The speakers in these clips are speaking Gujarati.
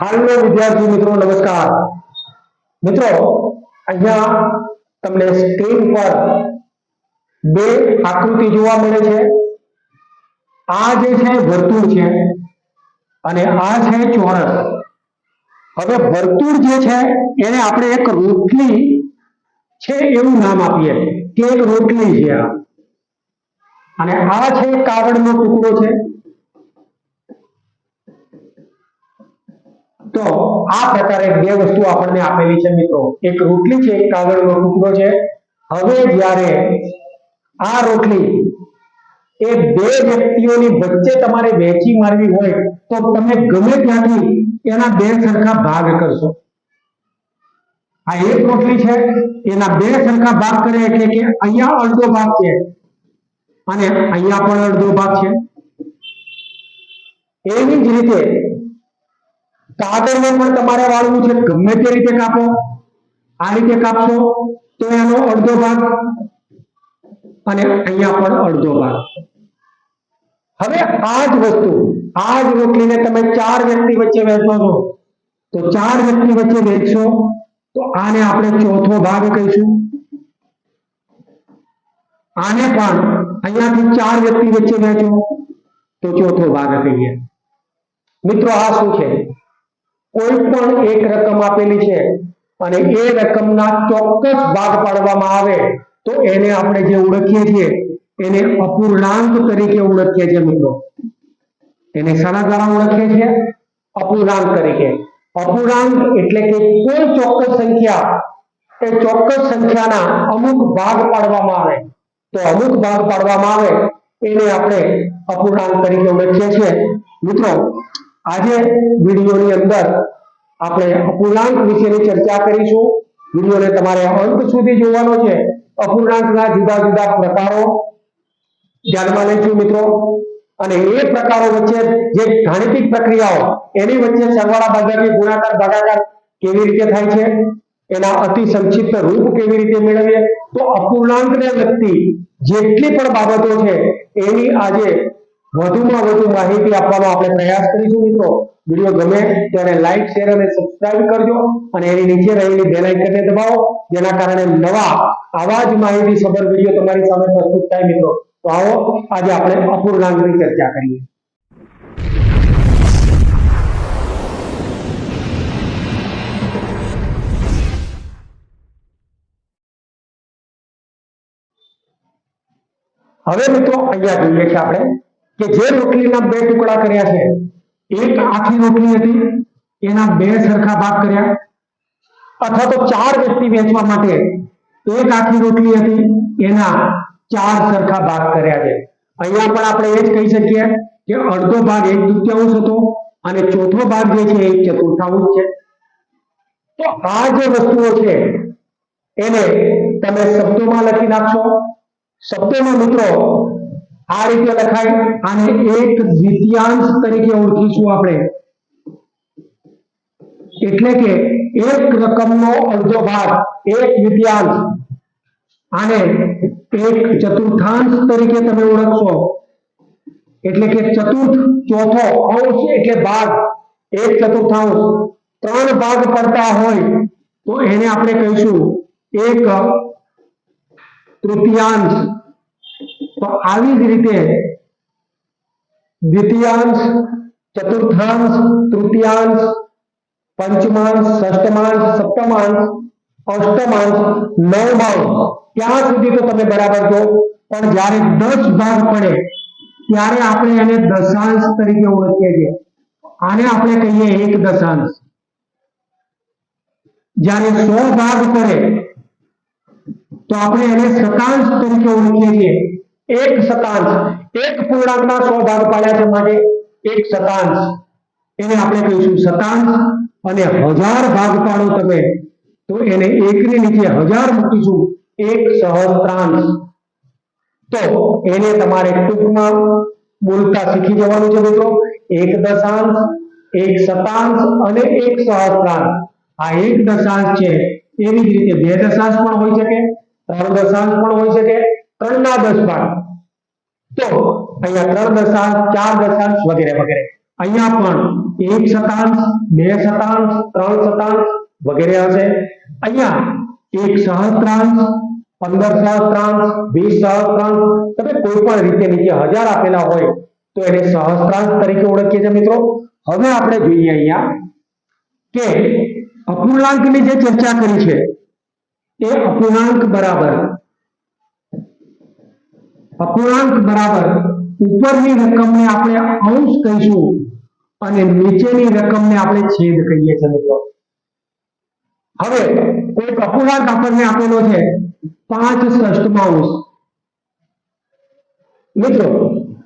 હાલનો વિદ્યાર્થી મિત્રો, નમસ્કાર. મિત્રો, અહીંયા તમને સ્ક્રીન પર બે આકૃતિ જોવા મળે છે. આ જે છે વર્તુળ છે અને આ છે ચોરસ. હવે વર્તુળ જે છે, એને આપણે એક રોટલી છે એવું નામ આપીએ. કે એક રોટલી છે આ. અને આ છે કાગળનો ટુકડો છે. તો આ પ્રકારે બે વસ્તુ આપણને આપેલી છે મિત્રો. એક રોટલી છે, એક કાગળનો ટુકડો છે. હવે જ્યારે આ રોટલી એ બે વ્યક્તિઓની વચ્ચે તમારે વહેંચી મારવી હોય, તો તમે ગમે ત્યાંથી એના બે સરખા ભાગ કરશો. આ એક રોટલી છે, એના બે સરખા ભાગ કરે એટલે કે અહીંયા અડધો ભાગ છે અને અહીંયા પણ અડધો ભાગ છે. એવી જ રીતે કાગળને પણ તમારે વાળવું છે. ગમે તે રીતે કાપો. આ રીતે કાપશો તો એનો અડધો ભાગ અને અહીંયા પણ અડધો ભાગ. હવે આ જ વસ્તુ, આ જ રોટલીને તમે ચાર વ્યક્તિ વચ્ચે વહેંચો છો. તો ચાર વ્યક્તિ વચ્ચે વહેંચશો તો આને આપણે ચોથો ભાગ કહીશું. આને પણ અહીંયાથી ચાર વ્યક્તિ વચ્ચે વહેંચો તો ચોથો ભાગ કહીએ. મિત્રો, આ શું છે? કોઈ પણ એક રકમ આપેલી છે અને એ રકમના ચોક્કસ ભાગ પાડવામાં આવે, તો એને આપણે જે ઓળખીએ છીએ, એને અપૂર્ણાંક તરીકે ઓળખીએ છીએ મિત્રો. એને શાના દ્વારા ઓળખીએ છીએ? અપૂર્ણાંક તરીકે. અપૂર્ણાંક એટલે કે કોઈ ચોક્કસ સંખ્યા, એ ચોક્કસ સંખ્યાના અમુક ભાગ પાડવામાં આવે. તો અમુક ભાગ પાડવામાં આવે, એને આપણે અપૂર્ણાંક તરીકે ઓળખીએ છીએ. મિત્રો આજે વિડીયોની અંદર આપણે અપૂર્ણાંક વિશેની ચર્ચા કરીશું. વિડીયોને તમારે અંત સુધી જોવાનો છે. અપૂર્ણાંકના જુદા જુદા પ્રકારો ધ્યાનમાં લઈશું મિત્રો. અને એ પ્રકારો વચ્ચે જે ગાણિતિક પ્રક્રિયાઓ, એની વચ્ચે સરવાળા બાદબાકી ગુણાકાર ભાગાકાર કેવી રીતે થાય છે? એના અતિ સંક્ષિપ્ત રૂપ કેવી રીતે મેળવીએ? તો અપૂર્ણાંકને લગતી જેટલી પણ બાબતો છે, એની આજે વધુમાં વધુ માહિતી આપવાનો આપણે પ્રયાસ કરીશું મિત્રો. વીડિયો ગમે ત્યારે લાઈક શેર અને સબસ્ક્રાઇબ કરજો અને એની નીચે રહેલી બેલ આઇકનને દબાવો. જેના કારણે નવા આવા જ માહિતી સભર વીડિયો તમારી સામે પ્રસ્તુત થાય મિત્રો. તો આવો, આજે આપણે અપૂર્ણાંકની ચર્ચા કરીએ. હવે મિત્રો, અહીંયા જોઈએ છે આપણે કે જે રોટલીના બે ટુકડા કર્યા છે, એક આખી રોટલી હતી, એના બે સરખા ભાગ કર્યા. અથવા તો ચાર વ્યક્તિ વેચવા માટે એક આખી રોટલી હતી, એના ચાર સરખા ભાગ કર્યા છે. અહીંયા પણ આપણે એ જ કહી શકીએ કે અડધો ભાગ એક દુત્યાંશ હતો અને ચોથો ભાગ જે છે એક ચતુર્થાંશ છે. તો આ જે વસ્તુઓ છે, એને તમે શબ્દોમાં લખી નાખશો. શબ્દોમાં મિત્રો આ રીતે લખાય આને એક દ્વિતીયાંશ તરીકે ઓળખીશું આપણે. એટલે કે એક રકમનો અડધો ભાગ, એક દ્વિતીયાંશ. આને એક ચતુર્થાંશ તરીકે તમે ઓળખશો. એટલે કે ચતુર્થ, ચોથો, અંશ એટલે ભાગ. એક ચતુર્થાંશ. ત્રણ ભાગ પડતા હોય તો એને આપણે કહીશું એક તૃતીયાંશ. તો આવી જ રીતે દ્વિતીયાંશ ચતુર્થાંશ તૃતીયાંશ પંચમાંશ ષષ્ટમાંશ સપ્તમાંશ અષ્ટમાંશ નવમાંશ ત્યાં સુધી તો તમે બરાબર છો, પણ જ્યારે દસ ભાગ પડે, ત્યારે આપણે એને દશાંશ તરીકે ઓળખીએ છીએ. આને આપણે કહીએ એક દશાંશ. જ્યારે સો ભાગ પડે તો આપણે એને શતાંશ તરીકે ઓળખીએ છીએ. એક શતાંશ. એક પૂર્ણાંકના સો ભાગ પાડ્યા છે માટે એક શતાંશ. એને આપણે કહીશું શતાંશ અને હજાર ભાગ પાડો તમે. તો એને એકની નીચે હજાર મૂકીશું. એક સહસ્ત્રાંશ. તો એને તમારે ટૂંકમાં બોલતા શીખી જવાનું છે મિત્રો. એક દશાંશ, એક શતાંશ અને એક સહસ્ત્રાંશ. આ એક દશાંશ છે. એવી જ રીતે બે દશાંશ પણ હોઈ શકે. ત્રણ દશાંશ પણ હોઈ શકે? ત્રણના દસ ભાગ. તો અહીંયા ત્રણ દશાંશ, ચાર દશાંશ વગેરે વગેરે. અહીંયા પણ એક શતાંશ, બે શતાંશ, ત્રણ શતાંશ વગેરે હશે. અહીંયા એક સહસ્ત્રાંશ, પંદર સહસ્ત્રાંશ, વીસ સહસ્ત્રાંશ, તમે કોઈ પણ રીતે નીચે હજાર આપેલા હોય તો એને સહસ્ત્રાંશ તરીકે ઓળખીએ છીએ મિત્રો. હવે આપણે જોઈએ અહીંયા કે અપૂર્ણાંકની જે ચર્ચા કરી છે એ અપૂર્ણાંક બરાબર અપૂર્ણાંક બરાબર ઉપરની રકમને આપણે અંશ કહીશું અને નીચેની રકમને આપણે છેદ કહીએ છીએ મિત્રો. હવે એક અપૂર્ણાંક આપણને આપેલો છે પાંચ ષષ્ઠમાંશ મિત્રો,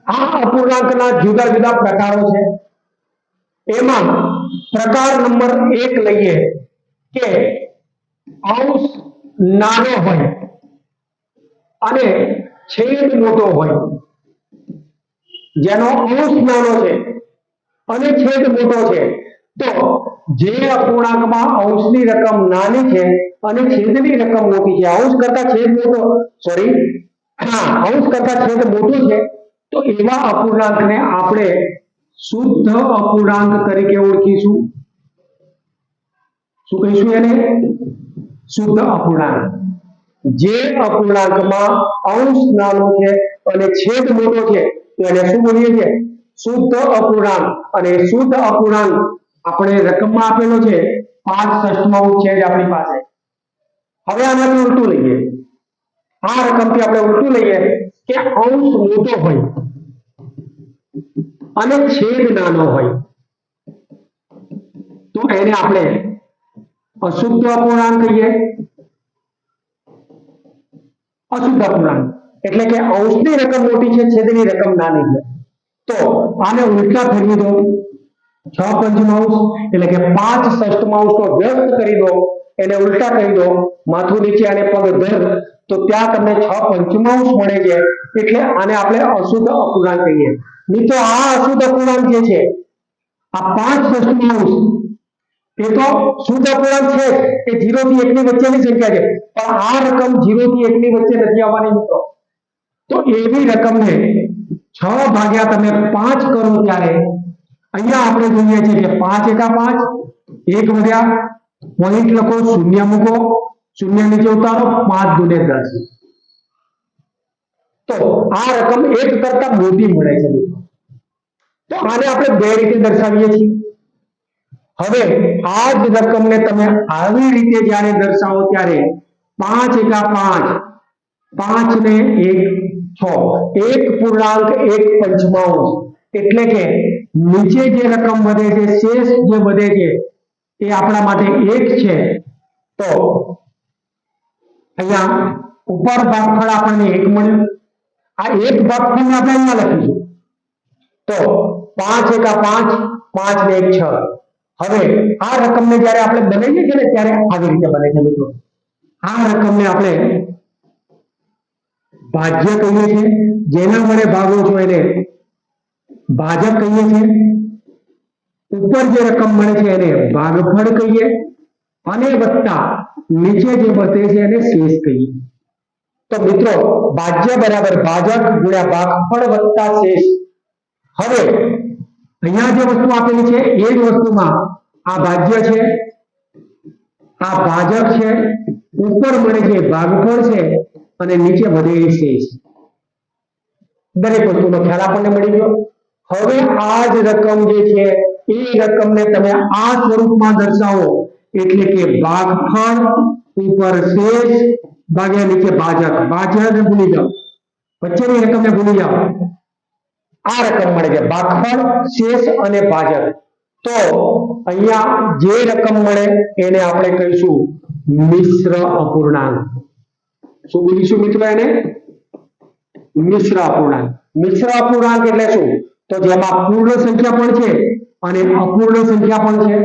આ અપૂર્ણાંકના જુદા જુદા પ્રકારો છે. એમાં પ્રકાર નંબર એક લઈએ કે અંશ નાનો હોય અને છેદ મોટો હોય, જેનો અંશ નાનો છે અને છેદ મોટો છે, તો જે અપૂર્ણાંકમાં અંશની રકમ નાની છે અને છેદની રકમ મોટી છે અંશ કરતા છેદ મોટો સોરી હા અંશ કરતા છેદ મોટો છે, તો એવા અપૂર્ણાંકને આપણે શુદ્ધ અપૂર્ણાંક તરીકે ઓળખીશું. શું કહીશું એને? શુદ્ધ અપૂર્ણાંક જે અપૂર્ણાંકમાં અંશ નાનો છે અને છેદ મોટો છે, તો એને શું બોલીએ છીએ? શુદ્ધ અપૂર્ણાંક. અને શુદ્ધ અપૂર્ણાંક આપણે રકમમાં આપેલો છે પાંચ ષષ્ઠમાં છે આપણી પાસે. હવે આનાથી ઉલટું લઈએ. આ રકમથી આપણે ઉલટું લઈએ કે અંશ મોટો હોય અને છેદ નાનો હોય. તો એને આપણે અશુદ્ધ અપૂર્ણાંક કહીએ? અશુદ્ધ અપૂર્ણાંક. એટલે કે અંશની રકમ મોટી છે, છેદની રકમ નાની છે. તો આને ઉલટા ફેરવી દો છ પંચમાંશ એટલે કે પાંચ ષષ્ઠમાંશ નો વ્યસ્ત કરી દો, એને ઉલટા કરી દો, માથું નીચે અને પગ ધર. તો ત્યાં તમને છ પંચમાંશ મળે છે. એટલે આને આપણે અશુદ્ધ અપૂર્ણાંક કહીએ. મિત્રો, આ અશુદ્ધ અપૂર્ણાંક જે છે, આ પાંચ ષષ્ઠમાંશ એ તો શુદ્ધ અપૂર્ણાંક છે જ, એ 0 થી 1 ની વચ્ચેની સંખ્યા છે પણ આ રકમ 0 થી 1 ની વચ્ચે નથી આવવાની મિત્રો તો એવી રકમને છ ભાગ્યા તમે પાંચ કરો ત્યારે અહીંયા આપણે જોઈએ છે કે પાંચ એકા પાંચ એક વધ્યા પોઈન્ટ લખો શૂન્ય મૂકો શૂન્ય નીચે ઉતારો પાંચ દુને દસ તો આ રકમ એક કરતા મોટી મળે છે મિત્રો તો આને આપણે બે રીતે દર્શાવીએ છીએ હવે આ જ રકમને તમે આવી રીતે જ્યારે દર્શાવો ત્યારે પાંચ એકા પાંચ પાંચ ને એક છ, એક પૂર્ણાંક, એક પંચમાંશ. એટલે કે નીચે જે રકમ વધે છે, શેષ જે વધે છે, એ આપણા માટે એક છે. તો અહીંયા ઉપર ભાગફળ આપણને એક મળ્યું. આ એક ભાગફળને આપણે અહીંયા લખીશું. તો પાંચ એકા પાંચ પાંચ ને એક છ. હવે આ રકમને જ્યારે આપણે બનાવીએ છીએ ને ત્યારે આવી રીતે બને છે મિત્રો. આ રકમને આપણે ભાજ્ય કહીએ છીએ. જેના વડે ભાગો છો એને ભાજક કહીએ છીએ. ઉપર જે રકમ મળે છે એને ભાગફળ કહીએ. અને વત્તા નીચે જે વધે છે એને શેષ કહીએ. તો મિત્રો, ભાજ્ય બરાબર ભાજક ગુણ્યા ભાગફળ વત્તા શેષ. હવે અહીંયા જે વસ્તુ આપેલી છે, એ જ વસ્તુમાં આ ભાજ્ય છે, આ ભાજક છે, ઉપર મળે છે, ભાગફળ છે, અને નીચે વધે એ શેષ. દરેક વસ્તુનો ખ્યાલ આપણને મળી ગયો. હવે આ જ રકમ જે છે, એ રકમને તમે આ સ્વરૂપમાં દર્શાવો, એટલે કે ભાગફળ ઉપર શેષ ભાગ્યા નીચે ભાજક. ભાજક ભૂલી જાઓ. વચ્ચેની રકમને ભૂલી જાઓ. આ રકમ મળે છે. ભાગફળ શેષ અને ભાજક. તો અહીંયા જે રકમ મળે એને આપણે કહીશું મિશ્ર અપૂર્ણાંક. શું બોલીશું મિત્રો એને? મિશ્ર અપૂર્ણાંક. મિશ્ર અપૂર્ણાંક એટલે શું? તો જેમાં પૂર્ણ સંખ્યા પણ છે અને અપૂર્ણ સંખ્યા પણ છે.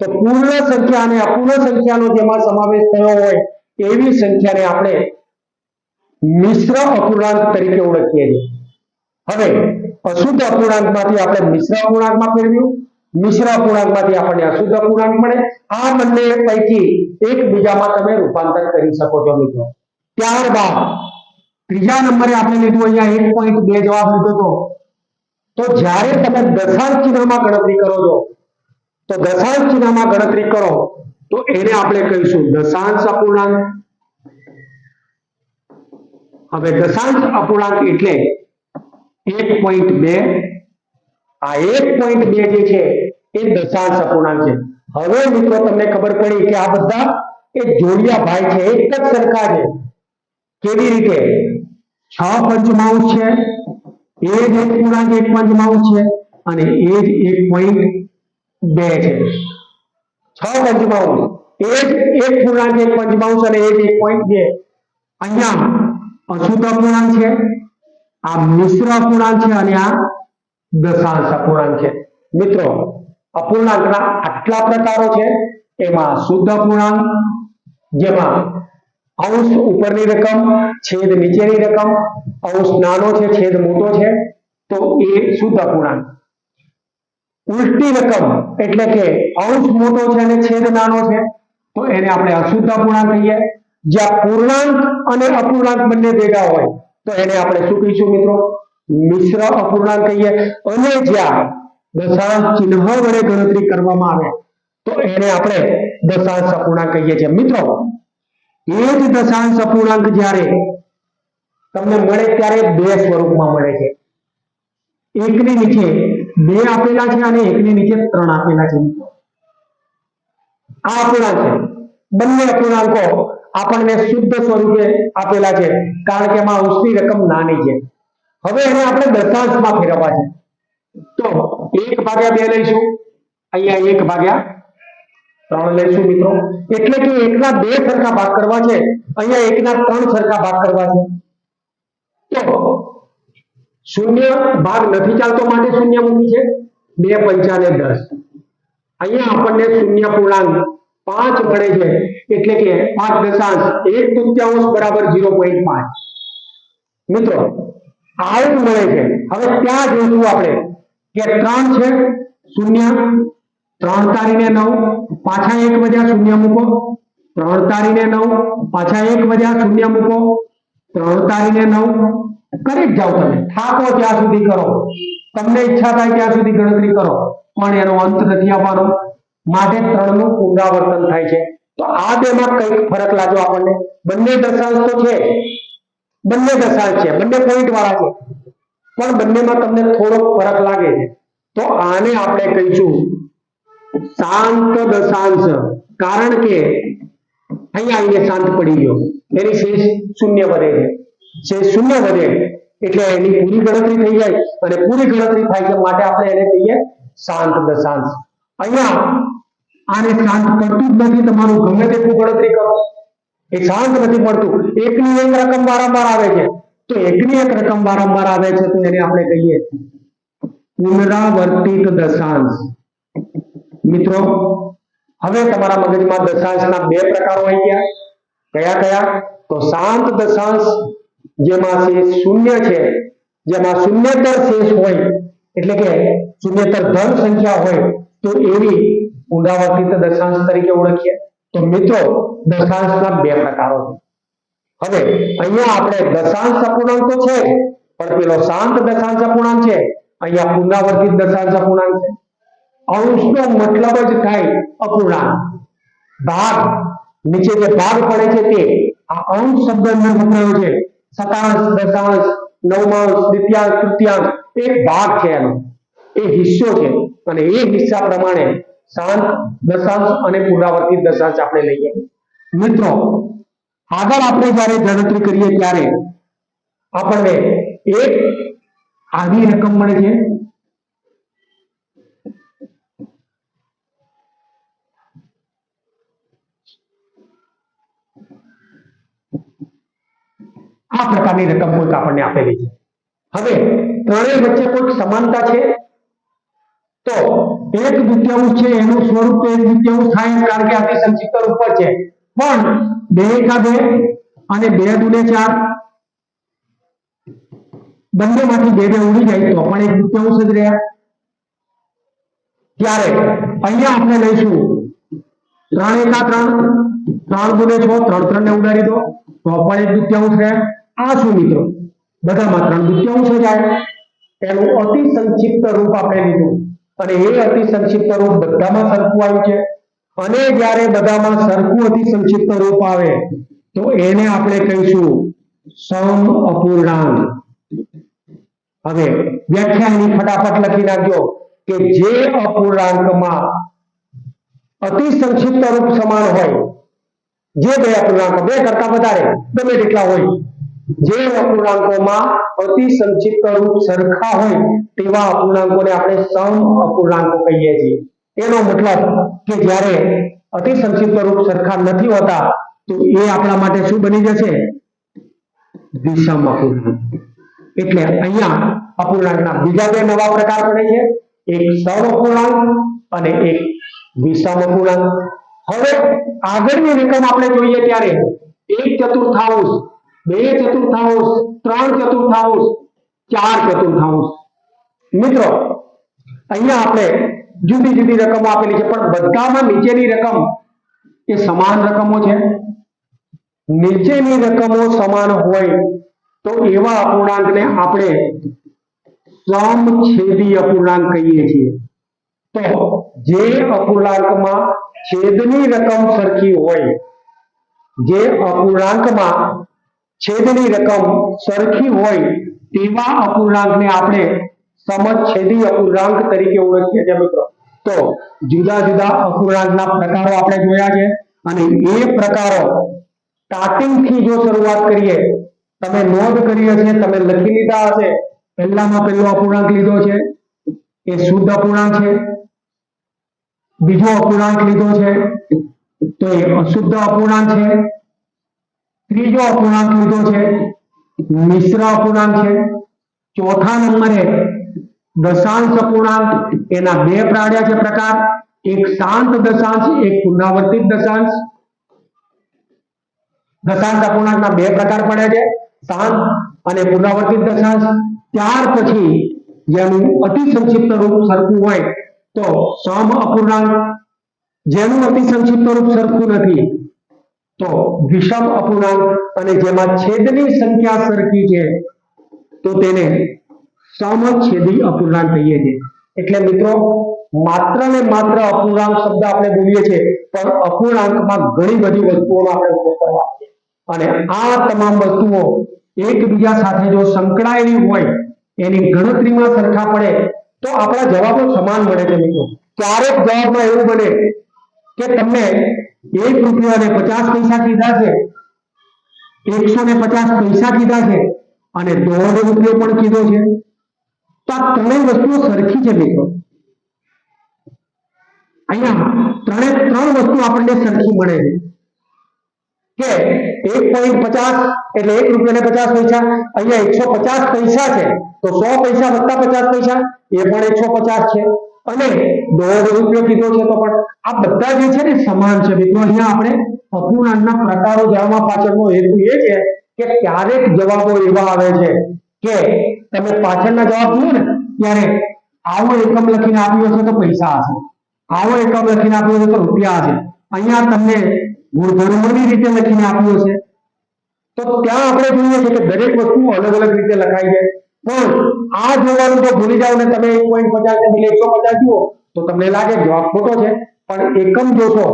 તો પૂર્ણ સંખ્યા અને અપૂર્ણ સંખ્યાનો જેમાં સમાવેશ થયો હોય એવી સંખ્યાને આપણે મિશ્ર અપૂર્ણાંક તરીકે ઓળખીએ છીએ. હવે અશુદ્ધ અપૂર્ણાંકમાંથી આપણે મિશ્ર અપૂર્ણાંકમાં ફેરવ્યું. મિશ્ર અપૂર્ણાંકમાંથી આપણને અશુદ્ધ અપૂર્ણાંક મળે. આ બંને પૈકી એકબીજામાં તમે રૂપાંતર કરી શકો છો મિત્રો. ત્યારબાદ ત્રીજા નંબરે આપણે લીધું અહીંયા એક પોઈન્ટ બે જવાબ લીધો હતો. તો જ્યારે તમે દશાંશ ચિહ્નમાં ગણતરી કરો છો, તો દશાંશ ચિહ્નમાં ગણતરી કરો, તો એને આપણે કહીશું દશાંશ અપૂર્ણાંક. હવે દશાંશ અપૂર્ણાંક એટલે એક પોઈન્ટ બે. આ એક પોઈન્ટ બે જે છે, એ દશાંશ અપૂર્ણાંક છે. હવે મિત્રો તમને ખબર પડી કે આ બધા એ જોડિયા ભાઈ છે, એક જ સરખા છે. કેવી રીતે? છ પંચમાંશ છે, એ જ એક પૂર્ણાંક, એક પંચમાંશ છે, અને એ જ એક પોઈન્ટ બે છે. છ પંચમાંશ, એ જ એક પૂર્ણાંક, એક પંચમાંશ, અને એ જ એક પોઈન્ટ બે. અહીંયા અશુદ્ધ અપૂર્ણાંક છે આ મિશ્ર અપૂર્ણાંક છે અને આ દશાંશ અપૂર્ણાંક છે. મિત્રો, અપૂર્ણાંકના આટલા પ્રકારો છે. એમાં શુદ્ધ અપૂર્ણાંક, જેમાં અંશ ઉપરની રકમ, છેદ નીચેની રકમ, અંશ નાનો છે, છેદ મોટો છે, તો એ શુદ્ધ અપૂર્ણાંક. ઉલટી રકમ એટલે કે અંશ મોટો છે અને છેદ નાનો છે, તો એને આપણે અશુદ્ધ અપૂર્ણાંક કહીએ. જ્યાં પૂર્ણાંક અને અપૂર્ણાંક બંને ભેગા હોય તો એને આપણે શું કહીશું મિત્રો? મિશ્ર અપૂર્ણાંક કહીએ. અને જ્યાં દશાંશ ચિહ્ન વડે ગણતરી કરવામાં આવે, તો એને આપણે દશાંશ અપૂર્ણાંક કહીએ છીએ. મિત્રો, એ જ દશાંશ અપૂર્ણાંક જ્યારે તમને મળે ત્યારે બે સ્વરૂપમાં મળે છે. એકની નીચે બે આપેલા છે અને એકની નીચે ત્રણ આપેલા છે મિત્રો. આ અપૂર્ણાંક છે. બંને અપૂર્ણાંકો આપણને શુદ્ધ સ્વરૂપે આપેલા છે. કારણ કે એમાં અંશની રકમ નાની છે. હવે એને આપણે દશાંશમાં ફેરવવા છે. તો એક ભાગ્યા બે લઈશું. અહીંયા એક ભાગ્યા ત્રણ લઈશું મિત્રો. એટલે કે એકના બે સરખા ભાગ કરવા છે. અહીંયા એકના ત્રણ સરખા ભાગ કરવા છે. તો શૂન્ય ભાગ નથી ચાલતો માટે શૂન્ય મૂકી છે. બે પંચાને દસ. અહીંયા આપણને શૂન્ય પૂર્ણાંક પાંચ મળે છે. એટલે કે પાંચ દશાંશ. એક તૃત્યાંશ બરાબર ઝીરો પોઈન્ટ પાંચ. મિત્રો, આવું મળે છે. હવે ત્યાં જોઈશું આપણે કે ત્રણ છે, શૂન્ય. ત્રણ તારીને નવ. પાછા એક વધ્યા, શૂન્ય મૂકો. ત્રણ તારીને નવ. પાછા એક વધ્યા, શૂન્ય મૂકો. ત્રણ તારીને નવ. કરી જાઓ તમે. થાકો ત્યાં સુધી કરો. તમને ઈચ્છા થાય ત્યાં સુધી ગણતરી કરો. પણ એનો અંત નથી આવવાનો માટે ત્રણનું પુનરાવર્તન થાય છે. તો આ બેમાં કંઈક ફરક લાગ્યો આપણને? બંને દશાંશ તો છે. બંને દશાંશ છે. બંને પોઈન્ટ વાળા છે. પણ બંનેમાં તમને થોડોક ફરક લાગે છે. તો આને આપણે કહીશું શાંત દશાંશ. કારણ કે અહીંયા આવીને શાંત પડી ગયો. એની શેષ શૂન્ય વધે છે. શેષ શૂન્ય વધે એટલે એની પૂરી ગણતરી થઈ જાય. અને પૂરી ગણતરી થાય છે માટે આપણે એને કહીએ શાંત દશાંશ. અહીંયા આને શાંત કરતું જ નથી તમારું ગમે તેટલું ગણતરી કરો એ શાંત નથી પડતું એકની એક રકમ વારંવાર આવે છે તો એકની એક રકમ વારંવાર આવે છે તો એને આપણે કહીએ પુનરાવર્તિત દશાંશ મિત્રો હવે તમારા મગજમાં દશાંશના બે પ્રકારો આવી ગયા. કયા કયા? તો શાંત દશાંશ જેમાં શેષ શૂન્ય છે. જેમાં શૂન્યતર શેષ હોય, એટલે કે શૂન્યતર ધન સંખ્યા હોય તો એવી પુનરાવર્તિત દશાંશ તરીકે ઓળખીએ. તો મિત્રો, દશાંશના બે પ્રકારો છે. હવે, અહીંયા આપણે દશાંશ અપૂર્ણાંક તો છે, પણ પેલો શાંત દશાંશ અપૂર્ણાંક છે, અહીંયા પુનરાવર્તિત દશાંશ અપૂર્ણાંક છે. અંશનો મતલબ જ થાય અપૂર્ણાંક. ભાગ, નીચે જે ભાગ પડે છે તે, આ અંશ શબ્દ અંદર વપરાયો છે, સતાંશ, દશાંશ, નવમાંશ, દ્વિતીયાંશ, તૃતીયાંશ એક ભાગ છે એનો. એ હિસ્સો છે. અને એ હિસ્સા પ્રમાણે શાંત દશાંશ અને પુનરાવર્તિત દશાંશ આપણે લઈએ મિત્રો, આગળ આપણે જ્યારે ગણતરી કરીએ ત્યારે આપણને એક આવી રકમ મળે છે. આ પ્રકારની રકમ કોઈક આપણને આપેલી છે. હવે ત્રણેય વચ્ચે કોઈક સમાનતા છે? તો એક દ્વિતીયાંશ છે, એનું સ્વરૂપ એક દ્વિતીયાંશ થાય કારણ કે અતિ સંક્ષિપ્ત રૂપ છે. પણ બે એકા બે અને બે દુને ચાર બંનેમાંથી બે બે ઉડી જાય તો પણ એક દ્વિતીયાંશ જ રહ્યા. ત્યારે અહીંયા આપણે લઈશું ત્રણ એકા ત્રણ ત્રણ દુને છ, ત્રણ ત્રણ ને ઉડાડી દો, તો પણ એક દ્વિતીયાંશ રહે આ શું મિત્રો? બધામાં ત્રણ દ્વિતીયાંશ જ આવે એનું અતિ સંક્ષિપ્ત રૂપ આપણે લીધું. અને એ અતિ સંક્ષિપ્ત રૂપ બધામાં સરખું આવ્યું છે. અને જ્યારે બધામાં સરખું અતિ સંક્ષિપ્ત રૂપ આવે, તો એને આપણે કહીશું સમ અપૂર્ણાંક. હવે વ્યાખ્યાની ફટાફટ લખી નાખજો કે જે અપૂર્ણાંકમાં અતિ સંક્ષિપ્ત રૂપ સમાન હોય, જે બે અપૂર્ણાંક, બે કરતા વધારે, ગમે તેટલા હોય જે અપૂર્ણાંકોમાં અતિ સંક્ષિપ્ત રૂપ સરખા હોય તેવા અપૂર્ણાંકોને આપણે સમ અપૂર્ણાંકો કહીએ છીએ. એનો મતલબ કે જ્યારે અતિ સંક્ષિપ્ત રૂપ સરખા નથી હોતા, તો એ આપણા માટે શું બની જશે? વિષમ અપૂર્ણાંક. એટલે અહીંયા અપૂર્ણાંકના બીજા બે નવા પ્રકાર પડે છે. એક સમ અપૂર્ણાંક અને એક વિષમ અપૂર્ણાંક. હવે આગળની રકમ આપણે જોઈએ ત્યારે એક ચતુર્થાંશ બે ચતુર્થાંશ, ત્રણ ચતુર્થાંશ, ચાર ચતુર્થાંશ. મિત્રો, અહીંયા આપણે જુદી જુદી રકમો આપેલી છે, પણ બધામાં નીચેની રકમ એ સમાન રકમો છે. નીચેની રકમો સમાન હોય તો એવા અપૂર્ણાંકને આપણે સમછેદી અપૂર્ણાંક કહીએ છીએ. તો જે અપૂર્ણાંકમાં છેદની રકમ સરખી હોય, જે અપૂર્ણાંકમાં છેદની રકમ સરખી હોય તેવા અપૂર્ણાંકને આપણે સમછેદી અપૂર્ણાંક તરીકે ઓળખીએ છીએ મિત્રો. તો જુદા જુદા અપૂર્ણાંકના પ્રકારો આપણે જોયા છે અને એ પ્રકારો સ્ટાર્ટિંગથી જો શરૂઆત કરીએ, તમે નોંધ કરી હશે, તમે લખી લીધા હશે. પહેલામાં પહેલો અપૂર્ણાંક લીધો છે, એ શુદ્ધ અપૂર્ણાંક છે. બીજો અપૂર્ણાંક લીધો છે, તો એ અશુદ્ધ અપૂર્ણાંક છે. ત્રીજો અપૂર્ણાંક લીધો છે. મિશ્ર અપૂર્ણાંક છે. ચોથા નંબરે દશાંશ અપૂર્ણાંક, એના બે પ્રાણ્યા છે પ્રકાર. એક શાંત દશાંશ, એક પુનરાવર્તિત દશાંશ. દશાંશ અપૂર્ણાંકના બે પ્રકાર પડ્યા છે. શાંત અને પુનરાવર્તિત દશાંશ. ત્યાર પછી જેનું અતિ સંક્ષિપ્ત રૂપ સરખું હોય તો સમ અપૂર્ણાંક. જેનું અતિ સંક્ષિપ્ત રૂપ સરખું નથી. તો વિષમ અપૂર્ણાંક અને જેમાં છેદની સંખ્યા સરખી છે, તો તેને સમછેદી અપૂર્ણાંક કહીએ છીએ. એટલે મિત્રો, માત્ર ને માત્ર અપૂર્ણાંક શબ્દ આપણે બોલીએ છીએ, પણ અપૂર્ણાંકમાં ઘણી બધી વસ્તુઓનો આપણે ઉપયોગ કરવા અને આ તમામ વસ્તુઓ એકબીજા સાથે જો સંકળાયેલી હોય, એની ગણતરીમાં સરખા પડે, તો આપણા જવાબો સમાન મળે છે મિત્રો. ક્યારેક જવાબમાં એવું બને કે તમને એક રૂપિયો અને પચાસ પૈસા કીધા છે. એકસો ને પચાસ પૈસા કીધા છે અને દોઢ રૂપિયો પણ કીધો છે. તો આ ત્રણેય વસ્તુઓ સરખી છે મિત્રો. અહીંયા ત્રણે ત્રણ વસ્તુ આપણને સરખી મળે છે. કે એક પોઈન્ટ પચાસ એટલે એક રૂપિયા ને પચાસ પૈસા. અહીંયા એકસો પચાસ પૈસા છે. તો સો પૈસા વત્તા પચાસ પૈસા. એ પણ એકસો પચાસ છે. અને દોઢ રૂપિયો કીધો છે તો પણ આ બધા જે છે ને સમાન છે. મિત્રો, અહીંયા આપણે અપૂર્ણાંકના પ્રકારો જાણવા પાછળનો હેતુ એ છે કે ક્યારેક જવાબો એવા આવે છે કે તમે પાછળના જવાબ જુઓ ને, ત્યારે આવો એકમ લખીને આપ્યો હશે તો પૈસા હશે. આવો એકમ લખીને આપ્યો હશે તો રૂપિયા હશે. અહીંયા તમને ગુણધર્મોની રીતે લખીને આપ્યો છે તો ત્યાં આપણે જોઈએ છે કે દરેક વસ્તુ અલગ અલગ રીતે લખાય છે. પણ આ જોવાનું જો ભૂલી જાવ ને તમે એક પોઈન્ટ પચાસ ને એકસો પચાસ જુઓ, તો તમને લાગે જવાબ ખોટો છે. પણ એકમ જોશો,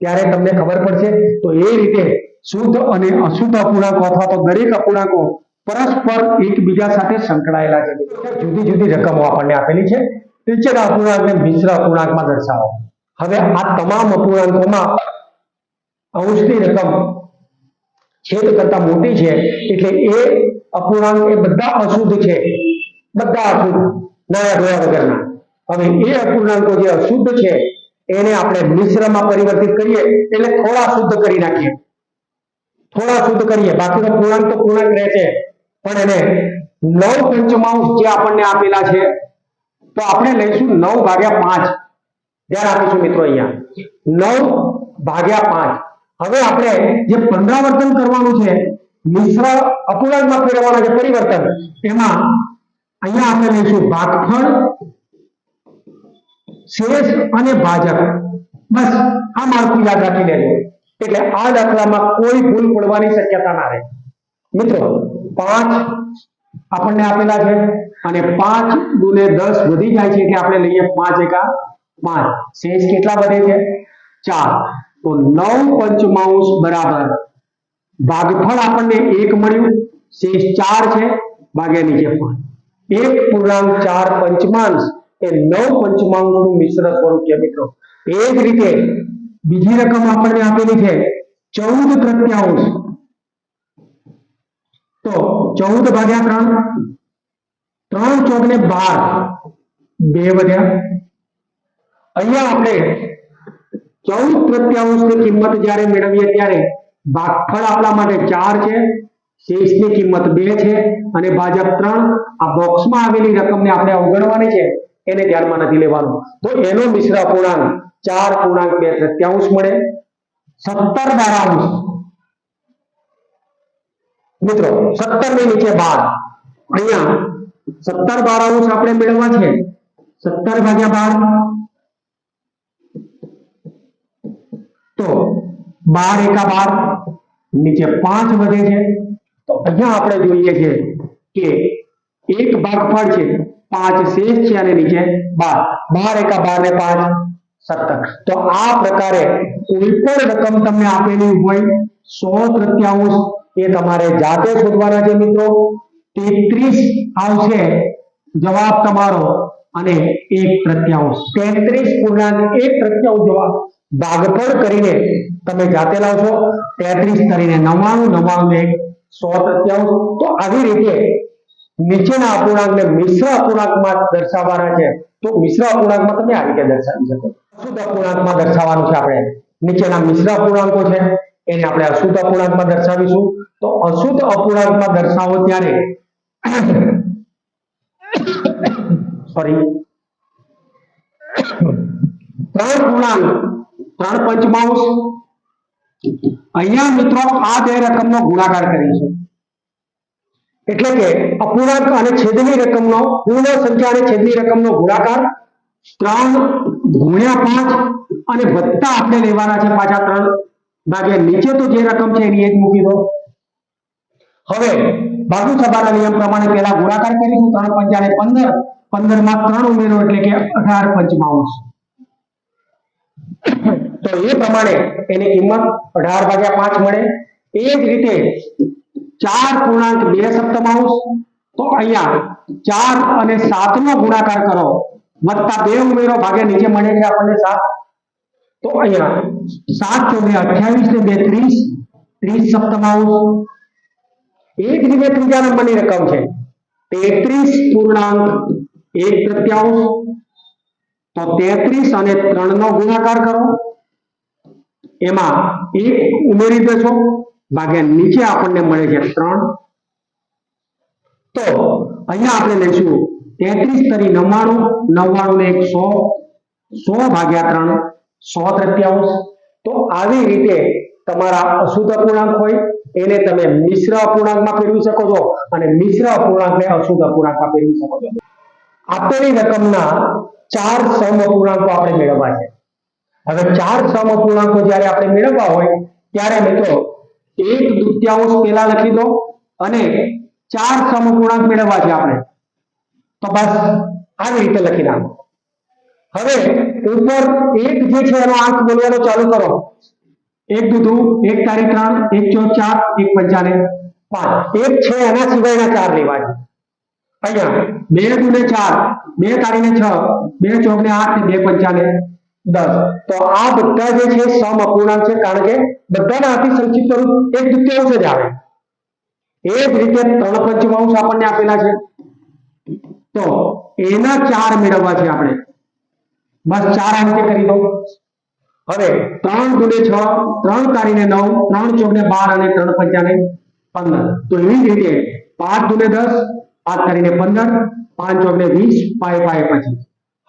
ત્યારે તમને ખબર પડશે. તો એ રીતે શુદ્ધ અને અશુદ્ધ અપૂર્ણાંકો અથવા તો દરેક અપૂર્ણાંકો પરસ્પર એકબીજા સાથે સંકળાયેલા છે. જુદી જુદી રકમો આપણને આપેલી છે. નીચેના અપૂર્ણાંકને મિશ્ર અપૂર્ણાંકમાં દર્શાવો. હવે આ તમામ અપૂર્ણાંકોમાં અંશની રકમ છેદ કરતા મોટી છે, એટલે એ અપૂર્ણાંક એ બધા અશુદ્ધ છે. બધા અશુદ્ધ. નાયા ધોયા વગરના. હવે એ અપૂર્ણાંકો જે અશુદ્ધ છે, એને આપણે મિશ્રમાં પરિવર્તિત કરીએ, એટલે થોડા શુદ્ધ કરી નાખીએ. થોડા શુદ્ધ કરીએ. બાકીનો પૂર્ણાંક તો પૂર્ણાંક રહે છે. પણ એને નવ પંચમાંશ જે આપણને આપેલા છે, તો આપણે લઈશું નવ ભાગ્યા પાંચ. ધ્યાન આપીશું મિત્રો અહીંયા. નવ ભાગ્યા પાંચ. હવે આપણે જે પુનરાવર્તન કરવાનું છે મિશ્ર અપૂર્ણાંકમાં ફેરવવાના છે પરિવર્તન, એમાં અહીંયા આપણે લઈશું ભાગફળ શેષ અને ભાજક. બસ, આ માળખું યાદ રાખી લેજો. એટલે આ દાખલામાં કોઈ ભૂલ પડવાની શક્યતા ના રહે. મિત્રો, પાંચ આપણને આપેલા છે અને પાંચ દુને દસ વધી જાય છે કે આપણે લઈએ પાંચ એકા પાંચ. શેષ કેટલા વધે છે? ચાર. તો નવ પંચમાંશ બરાબર ભાગફળ આપણને એક મળ્યું શેષ ચાર છે ભાગ્યા નીચે પાંચ એક પૂર્ણાંક ચાર પંચમાંશ એ નવ પંચમાંશનું મિશ્ર સ્વરૂપ છે મિત્રો એ જ રીતે બીજી રકમ આપણને આપેલી છે ચૌદ તૃતીયાંશ તો ચૌદ ભાગ્યા ત્રણ ત્રણ ચોક ને બાર બે વધ્યા અહીંયા આપણે ચૌદ તૃતીયાંશની કિંમત જ્યારે મેળવીએ ત્યારે ભાગફળ આપણા માટે ચાર છે, શેષની કિંમત બે છે અને ભાજપ ત્રણ. આ બોક્સમાં આવેલી રકમને આપણે અવગણવાની છે, એને ધ્યાનમાં નથી લેવાનું. તો એનો મિશ્ર પૂર્ણાંક ચાર પૂર્ણાંક બે સત્યાવીસ મળે. સત્તર બારાંશ મિત્રો સત્તરની નીચે બાર. અહીંયા સત્તર બારાંશ આપણે મેળવવા છે. સત્તર ભાગ્યા બાર. તો બાર એકા બાર, નીચે પાંચ વધે છે. તો અહીંયા આપણે જોઈએ છે કે એક ભાગફળ છે, પાંચ શેષ છે અને નીચે બાર. બાર એકા બાર ને પાંચ, સત્તર. તો આ પ્રકારે કોઈ પણ રકમ તમને આપેલી હોય, સો પ્રત્યાંશ એ તમારે જાતે શોધવાના છે મિત્રો. તેત્રીસ આવશે, જવાબ તમારો, અને એક પ્રત્યાંશ તેત્રીસ પૂર્ણાંક એક પ્રત્યાંશ જવાબ. ભાગફળ કરીને તમે જાતે લાવશો તેત્રીસ કરીને નવ્વાણું નવ્વાણું એક સો સત્યાવીસ. તો આવી રીતે નીચેના અપૂર્ણાંકને મિશ્ર અપૂર્ણાંકમાં દર્શાવવાના છે. તો મિશ્ર અપૂર્ણાંકમાં તમે આ રીતે દર્શાવી શકો અશુદ્ધ અપૂર્ણાંકમાં દર્શાવવાનું છે આપણે. નીચેના મિશ્ર અપૂર્ણાંકો છે. એને આપણે અશુદ્ધ અપૂર્ણાંકમાં દર્શાવીશું. તો અશુદ્ધ અપૂર્ણાંકમાં દર્શાવો ત્યારે સોરી ત્રણ પૂર્ણાંક ત્રણ પંચમાંશ અહીંયા મિત્રો આ બે રકમનો ગુણાકાર કરીશું એટલે કે અપૂર્ણાંક અને છેદની રકમનો, પૂર્ણ સંખ્યા અને છેદની રકમનો ગુણાકાર ત્રણ ગુણ્યા પાંચ અને વત્તા આપણે લેવાના છે પાછા ત્રણ ભાગે નીચે તો જે રકમ છે એની એક મૂકી દો. હવે ભાગુ સભાના નિયમ પ્રમાણે પહેલા ગુણાકાર કરીશું, ત્રણ પંચાને પંદર પંદર. માં ત્રણ ઉમેરો એટલે કે અઢાર પંચમાંશ તો એ પ્રમાણે એની કિંમત અઢાર ભાગ્યા પાંચ મળે. એ જ રીતે ચાર પૂર્ણાંક બે સપ્તમાંશ, તો અહીંયા ચાર અને સાત નો ગુણાકાર કરો. વત્તા બે ઉમેરો ભાગે નીચે મળે છે આપણને સાત. તો અહીંયા સાત ચોવીસ અઠ્યાવીસ ને બે ત્રીસ ત્રીસ સપ્તમાંશ એક રીતે ત્રીજા નંબરની રકમ છે. તેત્રીસ પૂર્ણાંક એક તૃતીયાંશ તો તેત્રીસ અને ત્રણ નો ગુણાકાર કરો. એમાં એક ઉમેરી દેશો, ભાગ્યા નીચે આપણને મળે છે ત્રણ. તો અહીંયા આપણે લઈશું તેત્રીસ તરી નવ્વાણું નવ્વાણું ને એક સો સો ભાગ્યા ત્રણ, સો તૃતીયાંશ તો આવી રીતે તમારા અશુદ્ધ અપૂર્ણાંક હોય, એને તમે મિશ્ર અપૂર્ણાંકમાં ફેરવી શકો છો અને મિશ્ર અપૂર્ણાંકને અશુદ્ધ અપૂર્ણાંકમાં ફેરવી શકો છો. આપેલી રકમના ચાર સમ અપૂર્ણાંકો આપણે મેળવવા છે. હવે ચાર સમ અપૂર્ણાંકો જ્યારે આપણે મેળવવા હોય, ત્યારે મિત્રો એક દુત્યાંશ પહેલા લખી દો અને ચાર સમ અપૂર્ણાંક મેળવવા છે આપણે. તો બસ આવી રીતે લખી નાખો. હવે ઉપર એક જે છે એનો આંક બોલવાનો ચાલુ કરો. એક દૂધું, એક તારીખ ત્રણ, એક ચોક ચાર, એક પંચાને પાંચ. એક છે એના સિવાયના ચાર લેવા છે અહીંયા બે દુને ચાર, બે તારીને છ બે ચોક ને આઠ ને બે પંચાને દસ. તો આ બધા જે છે સમ અપૂર્ણાંક છે, કારણ કે બધાના અતિ સંક્ષિપ્ત રૂપ એક દુત્યાંશ જ આવે. એ જ રીતે ત્રણ પંચમાંશ આપણને આપેલા છે. તો એના ચાર મેળવવા છે આપણે. બસ ચાર અંકે કરી દો હવે ત્રણ દુને છ, ત્રણ તારીને નવ, ત્રણ ચોક ને બાર અને ત્રણ પંચાને પંદર. તો એવી જ રીતે પાંચ દુને દસ, પાંચ તારીને પંદર, પાંચ ચોક ને વીસ પાય પાય પચીસ.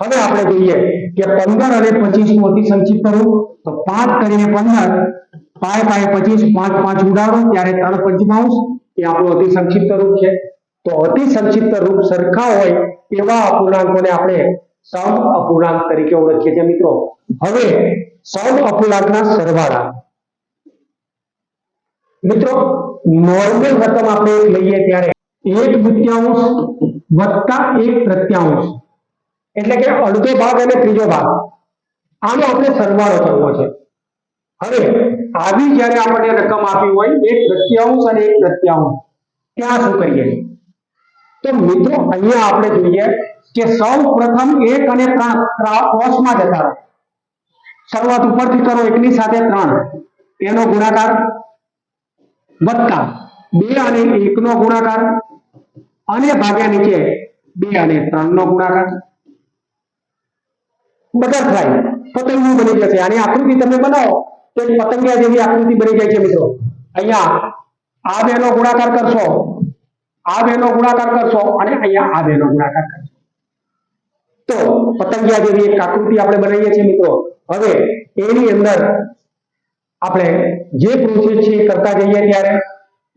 હવે આપણે જોઈએ કે પંદર અને પચીસનું અતિ સંક્ષિપ્ત રૂપ તો પાંચ કરીને પંદર, પાય પાય પચીસ, પાંચ પાંચ ઉડાડો ત્યારે ત્રણ પંચમાંશ. એ આપણું અતિ સંક્ષિપ્ત રૂપ છે. તો અતિ સંક્ષિપ્ત રૂપ સરખા હોય એવા અપૂર્ણાંકોને આપણે સમ અપૂર્ણાંક તરીકે ઓળખીએ છીએ મિત્રો. હવે સમ અપૂર્ણાંકના સરવાળા. મિત્રો, નોર્મલ રકમ આપણે એક લઈએ ત્યારે એક દૂત્યાંશ વત્તા એક તૃતીયાંશ. એટલે કે અડધો ભાગ અને ત્રીજો ભાગ. આનો આપણે સરવાળો કરવો છે. હવે આવી જ્યારે આપણને રકમ આપી હોય, એક પ્રત્યાંશ અને એક પ્રત્યાંશ, ત્યાં શું કરીએ તો મિત્રો, અહીંયા આપણે જોઈએ કે સૌ પ્રથમ એક અને ત્રણ ત્રા- કોષમાં જતા શરૂઆત ઉપરથી કરો, એકની સાથે ત્રણ. એનો ગુણાકાર વત્તા બે અને એકનો ગુણાકાર અને ભાગ્યા નીચે બે અને ત્રણ નો ગુણાકાર. બધા થાય. પતંગિયું બની જશે. આની આકૃતિ તમે બનાવો તો એક પતંગિયા જેવી આકૃતિ બની જાય છે મિત્રો. અહીંયા આ બે નો ગુણાકાર કરશો. આ બે નો ગુણાકાર કરશો અને અહીંયા આ બે નો ગુણાકાર કરશો. તો પતંગિયા જેવી એક આકૃતિ આપણે બનાવીએ છીએ મિત્રો. હવે એની અંદર આપણે જે પ્રોસેસ છે કરતા જઈએ ત્યારે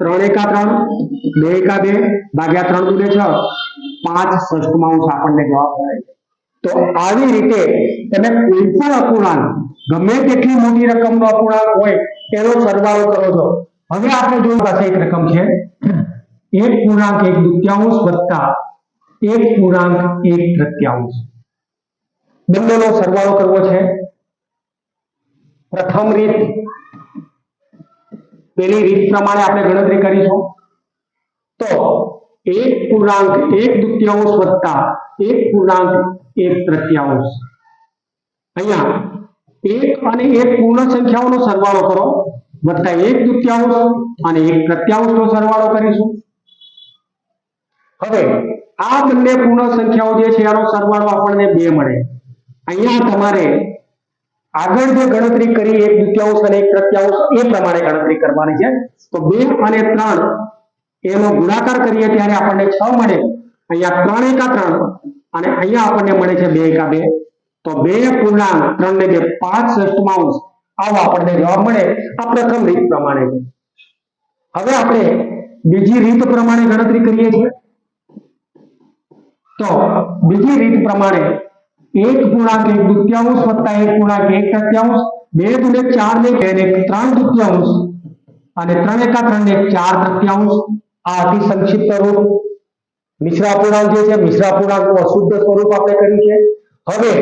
ત્રણ એકા ત્રણ, બે એકા બે, ભાગ્યા ત્રણ દુને છ. પાંચ ષષ્ઠમાંશ આપણને જવાબ મળે છે. તો આવી રીતે તમે કોઈ પણ અપૂર્ણાંક, ગમે તેટલી મોટી રકમનો અપૂર્ણાંક હોય, એનો સરવાળો કરો છો. હવે આપણે જોયું પાસે એક રકમ છે. એક પૂર્ણાંક એક દુત્યાંશ વત્તા એક પૂર્ણાંક એક તૃતીયાંશ બંનેનો સરવાળો કરવો છે. પ્રથમ રીત પેલી રીત પ્રમાણે આપણે ગણતરી કરીશું. તો એક પૂર્ણાંક એક દુત્યાંશ વત્તા એક પૂર્ણાંક એક તૃતીયાંશ અહીંયા એક અને એક પૂર્ણ સંખ્યાઓનો સરવાળો કરો વત્તા એક દુત્યાંશ અને એક પ્રત્યાંશનો સરવાળો કરીશું હવે, આ બંને પૂર્ણ સંખ્યાઓ જે છે એનો સરવાળો આપણને બે મળે. અહીંયા તમારે આગળ જે ગણતરી કરી, એક દુત્યાંશ અને એક પ્રત્યાંશ એ પ્રમાણે ગણતરી કરવાની છે. તો બે અને ત્રણ એનો ગુણાકાર કરીએ ત્યારે આપણને છ મળે. અહીંયા ત્રણ એકા ત્રણ. અને અહીંયા આપણને મળે છે બે એકા બે. તો બે પૂર્ણાંક ત્રણ ને બે પાંચ સષ્ટમાંશ. આવો આપણને જવાબ મળે આ પ્રથમ રીત પ્રમાણે. હવે આપણે બીજી રીત પ્રમાણે ગણતરી કરીએ છીએ. તો બીજી રીત પ્રમાણે એક પૂર્ણાંક એક દુત્યાંશ વત્તા એક પૂર્ણાંક એક તૃતીયાંશ, બે દુને ચાર ને બે ને ત્રણ દુત્યાંશ. અને ત્રણ એકા ત્રણ ને ચાર તૃતીયાંશ. આ અતિ સંક્ષિપ્ત રૂપ મિશ્રા પૂર્ણાંક જે છે, મિશ્રા પૂર્ણાંકનું અશુદ્ધ સ્વરૂપ આપણે કર્યું છે. હવે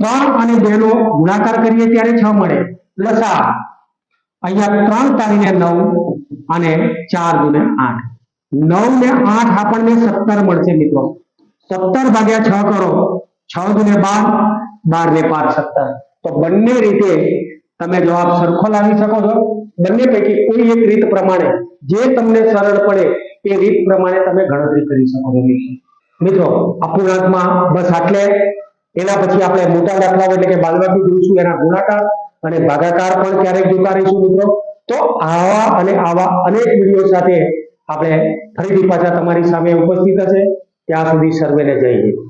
ત્રણ અને બે નો ગુણાકાર કરીએ ત્યારે છ મળે. લસા અહીંયા ત્રણ તારીને નવ અને ચાર દુને આઠ. નવ ને આઠ આપણને સત્તર મળશે મિત્રો. સત્તર ભાગ્યા છ કરો. છ દુને બાર બાર ને પાંચ, સત્તર. તો બંને રીતે તમે જવાબ સરખો લાવી શકો છો. બંને પૈકી કોઈ એક રીત પ્રમાણે જે તમને સરળ પડે એ રીત પ્રમાણે તમે ગણતરી કરી શકો મિત્રો. અપૂર્ણાંકમાં બસ આટલે. એના પછી આપણે મોટા દાખલાઓ એટલે કે બાદબાકી જોઈશું એના ગુણાકાર અને ભાગાકાર પણ ક્યારેક જોતા રહીશું મિત્રો. તો આવા અને આવા અનેક વીડિયો સાથે આપણે ફરીથી પાછા તમારી સામે ઉપસ્થિત હશે. ત્યાં સુધી સર્વેને હિન્દ.